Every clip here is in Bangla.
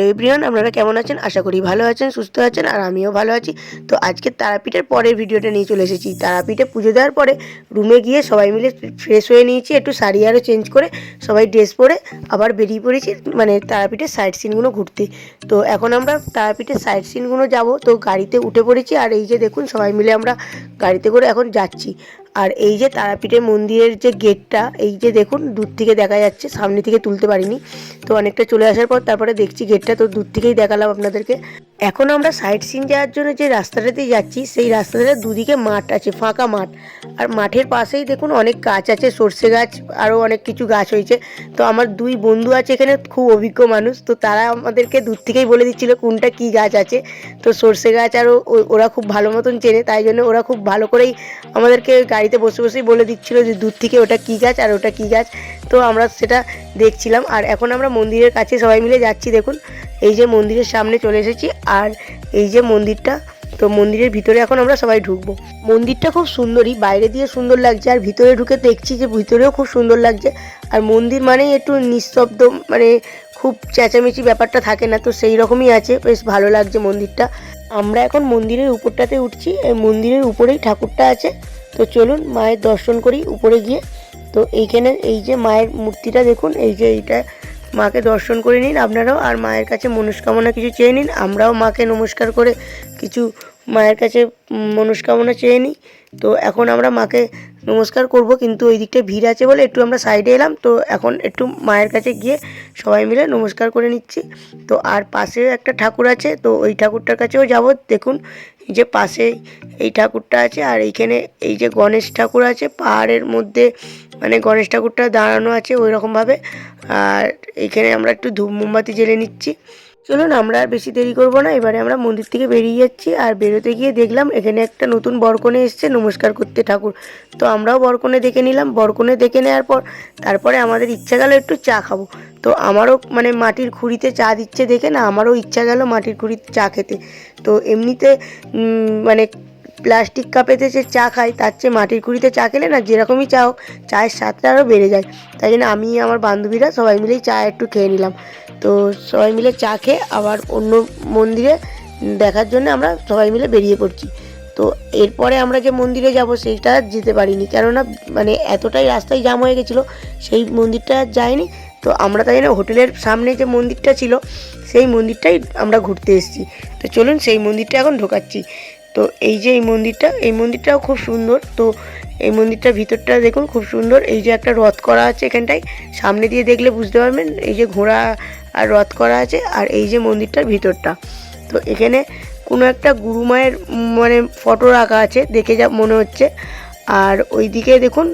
হ্যালো এভরিওয়ান, আপনারা কেমন আছেন? আশা করি ভালো আছেন, সুস্থ আছেন, আর আমিও ভালো আছি। তো আজকে তারাপীঠের পরের ভিডিওটা নিয়ে চলে এসেছি। তারাপীঠে পুজো দেওয়ার পরে রুমে গিয়ে সবাই মিলে ফ্রেশ হয়ে নিয়েছি, একটু শাড়ি আরও চেঞ্জ করে, সবাই ড্রেস পরে আবার বেরিয়ে পড়েছি মানে তারাপীঠের সাইড সিনগুলো ঘুরতে। তো এখন আমরা তারাপীঠের সাইড সিনগুলো যাব। তো গাড়িতে উঠে পড়েছি, আর এই যে দেখুন সবাই মিলে আমরা গাড়িতে করে এখন যাচ্ছি। আর এই যে তারাপীঠের মন্দিরের যে গেটটা, এই যে দেখুন, দূর থেকে দেখা যাচ্ছে, সামনে থেকে তুলতে পারিনি। তো অনেকটা চলে আসার পর তারপরে দেখছি গেটটা, তো দূর থেকেই দেখালাম আপনাদেরকে। এখন আমরা সাইড সিন যাওয়ার জন্য যে রাস্তাটাতে যাচ্ছি, সেই রাস্তাটার দুদিকে মাঠ আছে, ফাঁকা মাঠ। আর মাঠের পাশেই দেখুন, অনেক গাছ আছে, সর্ষে গাছ, আরও অনেক কিছু গাছ হয়েছে। তো আমার দুই বন্ধু আছে এখানে, খুব অভিজ্ঞ মানুষ। তো তারা আমাদেরকে দূর থেকেই বলে দিচ্ছিল, কোনটা কি গাছ আছে। তো সর্ষে গাছ আরও ওরা খুব ভালো মতন চেনে, তাই জন্য ওরা খুব ভালো করেই আমাদেরকে গাড়িতে বসে বসেই বলে দিচ্ছিল যে দূর থেকে ওটা কী গাছ আর ওটা কী গাছ। তো আমরা সেটা দেখছিলাম। আর এখন আমরা মন্দিরের কাছে সবাই মিলে যাচ্ছি, দেখুন। এই যে মন্দিরের সামনে চলে এসেছি আর এই যে মন্দিরটা, তো মন্দিরের ভিতরে এখন আমরা সবাই ঢুকবো। মন্দিরটা খুব সুন্দরই, বাইরে দিয়ে সুন্দর লাগছে। আর ভিতরে ঢুকে দেখছি যে ভিতরেও খুব সুন্দর লাগছে। আর মন্দির মানেই একটু নিঃশব্দ মানে খুব চেঁচামেচি ব্যাপারটা থাকে না। তো সেই রকমই আছে, বেশ ভালো লাগছে মন্দিরটা। আমরা এখন মন্দিরের উপরটাতে উঠছি। মন্দিরের উপরেই ঠাকুরটা আছে। তো চলুন মায়ের দর্শন করি উপরে গিয়ে। তো এইখানে এই যে মায়ের মূর্তিটা দেখুন, এই যে এইটা মাকে দর্শন করে নিন আপনারাও, আর মায়ের কাছে মনস্কামনা কিছু চেয়ে নিন, আমরাও মাকে নমস্কার করে কিছু মায়ের কাছে মনস্কামনা চেয়ে নিই। তো এখন আমরা মাকে নমস্কার করব, কিন্তু ওই দিকটা ভিড় আছে বলে একটু আমরা সাইডে এলাম। তো এখন একটু মায়ের কাছে গিয়ে সবাই মিলে নমস্কার করে নিচ্ছি। তো আর পাশে একটা ঠাকুর আছে, তো ওই ঠাকুরটার কাছেও যাব। দেখুন যে পাশে এই ঠাকুরটা আছে আর এইখানে এই যে গণেশ ঠাকুর আছে, পাহাড়ের মধ্যে মানে গণেশ ঠাকুরটা দাঁড়ানো আছে ওই রকমভাবে আর এইখানে আমরা একটু ধূপ মোমবাতি জ্বেলে নিচ্ছি। চলুন, আমরা আর বেশি দেরি করব না। এবারে আমরা মন্দির থেকে বেরিয়ে যাচ্ছি আর বেরোতে গিয়ে দেখলাম, এখানে একটা নতুন বরকনে এসছে, নমস্কার করতে ঠাকুর। তো আমরাও বরকনে দেখে নিলাম। বরকনে দেখে নেওয়ার পর, তারপরে আমাদের ইচ্ছা গেল একটু চা খাব। তো আমারও মানে মাটির খুঁড়িতে চা দিচ্ছে দেখে না, আমারও ইচ্ছা গেল মাটির খুঁড়িতে চা খেতে। তো এমনিতে মানে প্লাস্টিক কাপেতে যে চা খাই তার চেয়ে মাটির কুড়িতে চা খেলে না যেরকমই চা হোক, চায়ের স্বাদটা আরও বেড়ে যায়। তাই জন্য আমি, আমার বান্ধবীরা সবাই মিলেই চা একটু খেয়ে নিলাম। তো সবাই মিলে চা খেয়ে আবার অন্য মন্দিরে দেখার জন্য আমরা সবাই মিলে বেরিয়ে পড়ছি। তো এরপরে আমরা যে মন্দিরে যাব সেইটা যেতে পারিনি। কেননা মানে এতটাই রাস্তায় জাম হয়ে গেছিল, সেই মন্দিরটা যাইনি। তো আমরা তাই জন্য হোটেলের সামনে যে মন্দিরটা ছিল, সেই মন্দিরটাই আমরা ঘুরতে এসেছি। তো চলুন সেই মন্দিরটা এখন ঢোকাচ্ছি। তো এই যে এই মন্দিরটা, এই মন্দিরটাও খুব সুন্দর। তো এই মন্দিরটার ভিতরটা দেখুন, খুব সুন্দর। এই যে একটা রথ করা আছে এখানটায়, সামনে দিয়ে দেখলে বুঝতে পারবেন, এই যে ঘোড়া আর রথ করা আছে আর এই যে মন্দিরটার ভিতরটা। তো এখানে কোনো একটা গুরু মায়ের মানে ফটো রাখা আছে, দেখে যা মনে হচ্ছে। আর ওইদিকে দেখুন,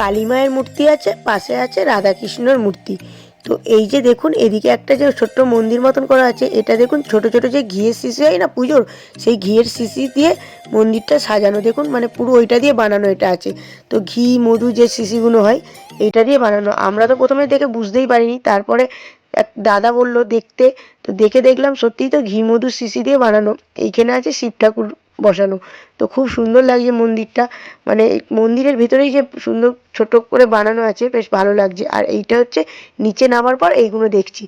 কালী মায়ের মূর্তি আছে, পাশে আছে রাধাকৃষ্ণর মূর্তি। তো এই যে দেখুন, এদিকে একটা যে ছোট্ট মন্দির মতন করা আছে, এটা দেখুন ছোট ছোট যে ঘিয়ের শিশি হয় না পুজোর, সেই ঘিয়ের শিশি দিয়ে মন্দিরটা সাজানো। দেখুন মানে পুরো ওইটা দিয়ে বানানো এটা আছে। তো ঘি, মধু যে শিশিগুলো হয় এইটা দিয়ে বানানো। আমরা তো প্রথমে দেখে বুঝতেই পারিনি, তারপরে এক দাদা বলল, দেখতে। তো দেখে দেখলাম সত্যিই তো ঘি মধু শিশি দিয়ে বানানো। এইখানে আছে শিব ঠাকুর বসানো। তো খুব সুন্দর লাগছে মন্দিরটা। মানে মন্দিরের ভিতরেই যে সুন্দর ছোট করে বানানো আছে, বেশ ভালো লাগছে। আর এইটা হচ্ছে নিচে নামার পর এইগুলো দেখছি।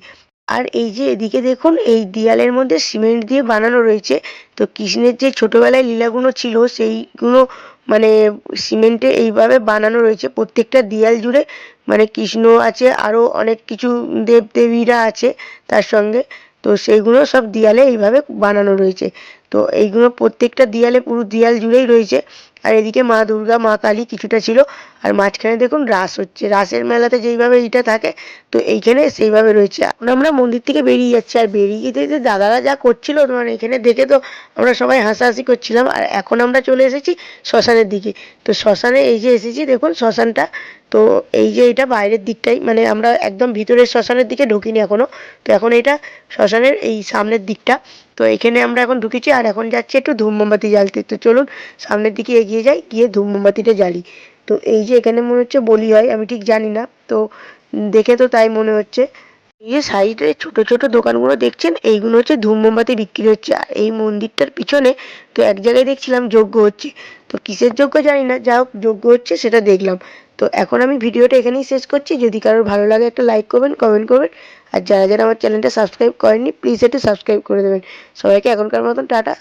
আর এই যে এদিকে দেখুন, এই দেয়ালের মধ্যে সিমেন্ট দিয়ে বানানো রয়েছে। তো কৃষ্ণের যে ছোটবেলায় লীলাগুলো ছিল সেইগুলো মানে সিমেন্টে এইভাবে বানানো রয়েছে। প্রত্যেকটা দেয়াল জুড়ে মানে কৃষ্ণ আছে আরও অনেক কিছু দেবদেবীরা আছে তার সঙ্গে। তো সেইগুলো সব দেয়ালে এইভাবে বানানো রয়েছে। তো এইগুলো প্রত্যেকটা দেয়ালে পুরো দেয়াল জুড়েই রয়েছে। আর এদিকে মা দুর্গা, মা কালী কিছুটা ছিল। আর মাঝখানে দেখুন রাস হচ্ছে। রাসের মেলাতে যেইভাবে এইটা থাকে, তো এইখানে সেইভাবে রয়েছে। এখন আমরা মন্দির থেকে বেরিয়ে যাচ্ছি। আর বেরিয়ে যেতে দাদারা যা করছিল মানে এখানে দেখে তো আমরা সবাই হাসাহাসি করছিলাম। আর এখন আমরা চলে এসেছি শ্মশানের দিকে। তো শ্মশানে এই যে এসেছি, দেখুন শ্মশানটা। তো এই যে এটা বাইরের দিকটাই মানে আমরা একদম ভিতরের শ্মশানের দিকে ঢুকিনি এখনও। তো এখন এটা শ্মশানের এই সামনের দিকটা। তো এখানে আমরা এখন ঢুকেছি আর এখন যাচ্ছি একটু ধূপ মোমবাতি জ্বালতে। তো চলুন সামনের দিকে এগিয়ে যাই, গিয়ে ধূপ মোমবাতিটা জ্বালি। তো এই যে এখানে মনে হচ্ছে বলি হয়, আমি ঠিক জানি না। তো দেখে তো তাই মনে হচ্ছে। এই সাইডে ছোট ছোট দোকানগুলো দেখছেন, এইগুলো হচ্ছে ধূম মোমবাতি বিক্রি হচ্ছে। আর এই মন্দিরটার পিছনে তো এক জায়গায় দেখছিলাম যজ্ঞ হচ্ছে। তো কিসের যজ্ঞ জানি না, যা হোক যজ্ঞ হচ্ছে সেটা দেখলাম। তো এখন আমি ভিডিওটা এখানেই শেষ করছি। যদি কারোর ভালো লাগে একটা লাইক করবেন কমেন্ট করবেন। আর যারা যারা আমার চ্যানেলটা সাবস্ক্রাইব করেননি প্লিজ একটু সাবস্ক্রাইব করে দেবেন। সবাইকে এখনকার মতন টাটা।